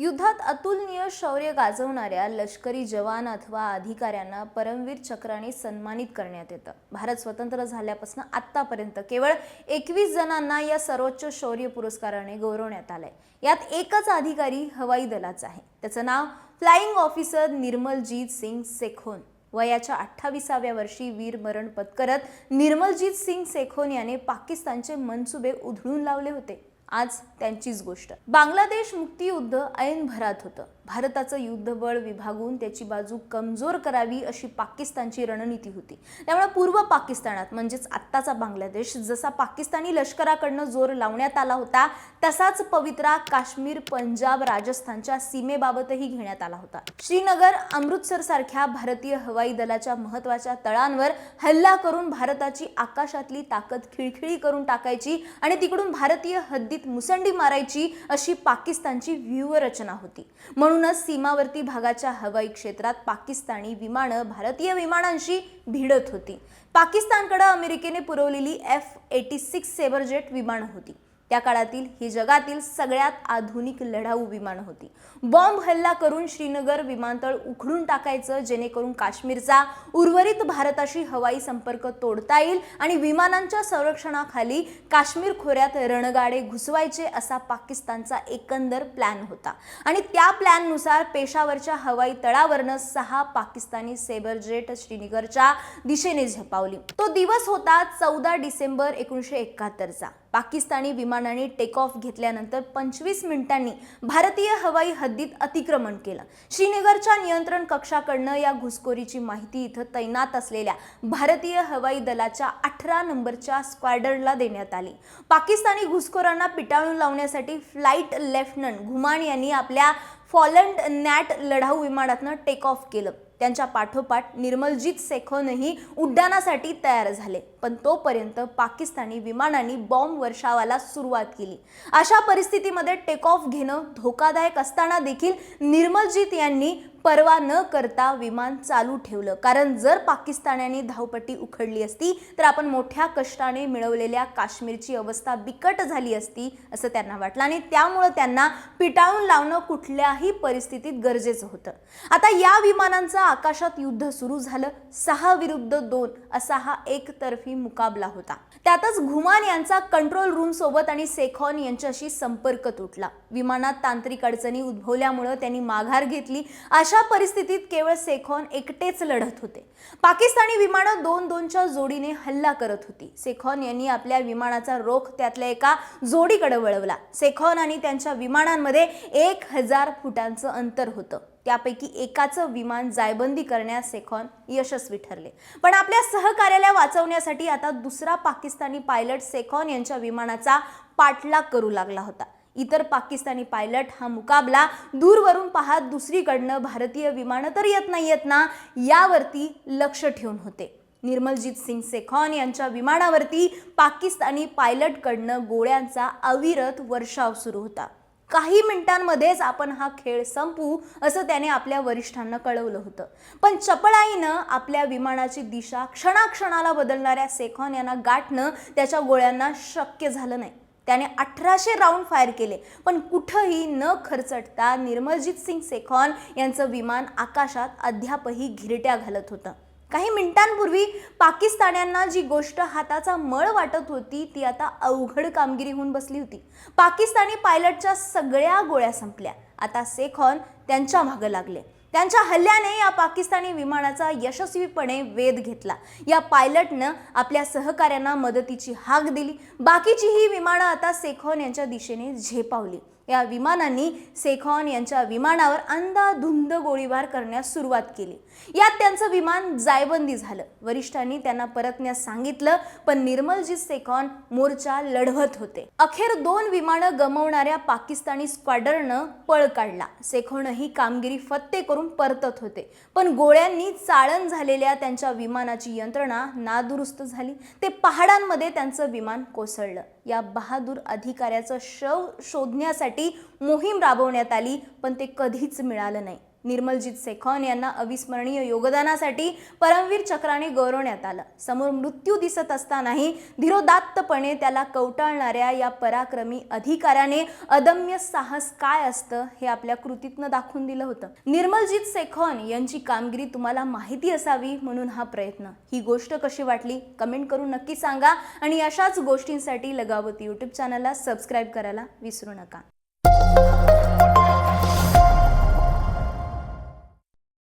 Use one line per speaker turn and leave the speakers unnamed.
युद्धात अतुलनीय शौर्य गाजवणाऱ्या लष्करी जवान अथवा अधिकाऱ्यांना परमवीर चक्राने सन्मानित करण्यात येतं. भारत स्वतंत्र झाल्यापासून आत्तापर्यंत केवळ एकवीस जणांना या सर्वोच्च शौर्य पुरस्काराने गौरवण्यात आलंय. यात एकच अधिकारी हवाई दलाचा आहे. त्याचं नाव फ्लाइंग ऑफिसर निर्मलजीत सिंग सेखोन. वयाच्या अठ्ठावीसाव्या वर्षी वीरमरण पत्करत निर्मलजीत सिंग सेखोन याने पाकिस्तानचे मनसुबे उधळून लावले होते. आज त्यांचीच गोष्ट. बांगलादेश मुक्तियुद्ध ऐन भरात होतं. भारताचं युद्धबळ विभागून त्याची बाजू कमजोर करावी अशी पाकिस्तानची रणनीती होती. त्यामुळे पूर्व पाकिस्तानात म्हणजेच आत्ताचा बांगलादेश जसा पाकिस्तानी लष्कराकडनं जोर लावण्यात आला होता तसाच पवित्रा काश्मीर पंजाब राजस्थानच्या सीमेबाबतही घेण्यात आला होता. श्रीनगर अमृतसर सारख्या भारतीय हवाई दलाच्या महत्त्वाच्या तळांवर हल्ला करून भारताची आकाशातली ताकद खिळखिळी करून टाकायची आणि तिकडून भारतीय हद्दी हद्दीत मुसंडी मारायची अशी पाकिस्तानची व्यूहरचना होती. म्हणूनच सीमावर्ती भागाच्या हवाई क्षेत्रात पाकिस्तानी विमानं भारतीय विमानांशी भिडत होती. पाकिस्तानकडे अमेरिकेने पुरवलेली F eighty six sabre jet विमानं होती. त्या काळातील ही जगातील सगळ्यात आधुनिक लढाऊ विमानं होती. बॉम्ब हल्ला करून श्रीनगर विमानतळ उखडून टाकायचं जेणेकरून काश्मीरचा उर्वरित भारताशी हवाई संपर्क तोडता येईल आणि विमानांच्या संरक्षणाखाली काश्मीर खोऱ्यात रणगाडे घुसवायचे असा पाकिस्तानचा एकंदर प्लॅन होता. आणि त्या प्लॅननुसार पेशावरच्या हवाई तळावरनं सहा पाकिस्तानी सेबरजेट श्रीनगरच्या दिशेने झपावली. तो दिवस होता चौदा डिसेंबर एकोणीसशे एकाहत्तरचा. पाकिस्तानी विमानाने टेक ऑफ घेतल्यानंतर पंचवीस मिनिटांनी भारतीय हवाई हद्दीत अतिक्रमण केलं. श्रीनगरच्या नियंत्रण कक्षाकडनं या घुसखोरीची माहिती इथं तैनात असलेल्या भारतीय हवाई दलाच्या अठरा नंबरच्या स्क्वॅडरला देण्यात आली. पाकिस्तानी घुसखोरांना पिटाळून लावण्यासाठी फ्लाईट लेफ्टनंट घुमान यांनी आपल्या फॉलंड नॅट लढाऊ विमानातनं टेक ऑफ केलं. त्यांच्या पाठोपाठ निर्मलजीत सेखोनही उड्डाणासाठी तयार झाले. पण तोपर्यंत पाकिस्तानी विमानांनी बॉम्ब वर्षावाला सुरुवात केली. अशा परिस्थितीमध्ये टेक ऑफ घेणं धोकादायक असताना देखील निर्मलजीत यांनी पर्वा न करता विमान चालू ठेवलं. कारण जर पाकिस्तान्यांनी धावपट्टी उखडली असती तर आपण मोठ्या कष्टाने मिळवलेल्या काश्मीरची अवस्था बिकट झाली असती असं त्यांना वाटलं. आणि त्यामुळं त्यांना पिटाळून लावणं कुठल्याही परिस्थितीत गरजेचं होतं. आता या विमानांचं आकाशात युद्ध सुरू झालं. सहा विरुद्ध दोन असा हा एकतर्फी मुकाबला होता. त्यातच घुमान यांचा कंट्रोल रूम सोबत आणि सेखॉन यांच्याशी संपर्क तुटला. विमानात तांत्रिक अडचणी उद्भवल्यामुळं त्यांनी माघार घेतली. अशा परिस्थितीत केवळ सेखॉन एकटेच लढत होते. पाकिस्तानी विमानं दोन दोनच्या जोडीने हल्ला करत होती. सेखॉन यांनी आपल्या विमानाचा रोख त्यातल्या एका जोडीकडे वळवला. सेखॉन आणि त्यांच्या विमानांमध्ये एक हजार फुटांचं अंतर होतं. त्यापैकी एकाचं विमान जायबंदी करण्यात सेखॉन यशस्वी ठरले. पण आपल्या सहकार्याला वाचवण्यासाठी आता दुसरा पाकिस्तानी पायलट सेखॉन यांच्या विमानाचा पाठलाग करू लागला होता. इतर पाकिस्तानी पायलट हा मुकाबला दूरवरून पाहत दुसरीकडनं भारतीय विमानं तर येत नाही येत ना यावरती लक्ष ठेवून होते. निर्मलजीत सिंग सेखॉन यांच्या विमानावरती पाकिस्तानी पायलटकडनं गोळ्यांचा अविरत वर्षाव सुरू होता. काही मिनिटांमध्येच आपण हा खेळ संपू असं त्याने आपल्या वरिष्ठांना कळवलं होतं. पण चपळाईनं आपल्या विमानाची दिशा क्षणाक्षणाला बदलणाऱ्या सेखॉन यांना गाठणं त्याच्या गोळ्यांना शक्य झालं नाही. त्याने अठराशे राऊंड फायर केले. पण कुठंही न खरचटता निर्मलजीत सिंग सेखॉन यांचं विमान आकाशात अद्यापही घिरट्या घालत होतं. काही मिनिटांपूर्वी पाकिस्तान्यांना जी गोष्ट हाताचा मळ वाटत होती ती आता अवघड कामगिरी होऊन बसली होती. पाकिस्तानी पायलटच्या सगळ्या गोळ्या संपल्या. आता सेखॉन त्यांच्या मागं लागले. त्यांच्या हल्ल्याने या पाकिस्तानी विमानाचा यशस्वीपणे वेध घेतला. या पायलटनं आपल्या सहकाऱ्यांना मदतीची हाक दिली. बाकीची ही विमानं आता सेखॉन यांच्या दिशेने झेपावली. या विमानांनी सेखॉन यांच्या विमानावर अंदाधुंद गोळीबार करण्यास सुरुवात केली. यात त्यांचं विमान जायबंदी झालं. वरिष्ठांनी त्यांना परतण्यास सांगितलं पण निर्मलजीत सेखॉन मोर्चा लढवत होते. अखेर दोन विमानं गमवणाऱ्या पाकिस्तानी स्क्वाडरनं पळ काढला. सेखॉनही कामगिरी फत्ते करून परतत होते. पण गोळ्यांनी चाळण झालेल्या त्यांच्या विमानाची यंत्रणा नादुरुस्त झाली. ते पहाडांमध्ये त्यांचं विमान कोसळलं. या बहादूर अधिकाऱ्याचं शव शोधण्यासाठी मोहीम राबवण्यात आली पण ते कधीच मिळालं नाही. निर्मलजीत सेखॉन यांना अविस्मरणीय योगदानासाठी परमवीर चक्राने गौरवण्यात आलं. समोर मृत्यू दिसत असतानाही धीरोदात्तपणे त्याला कवटाळणाऱ्या या पराक्रमी अधिकाऱ्याने अदम्य साहस काय असतं हे आपल्या कृतीतनं दाखवून दिलं होतं. निर्मलजीत सेखॉन यांची कामगिरी तुम्हाला माहिती असावी म्हणून हा प्रयत्न. ही गोष्ट कशी वाटली? कमेंट करून नक्की सांगा आणि अशाच गोष्टींसाठी लगावती यूट्यूब चॅनलला सबस्क्राईब करायला विसरू नका.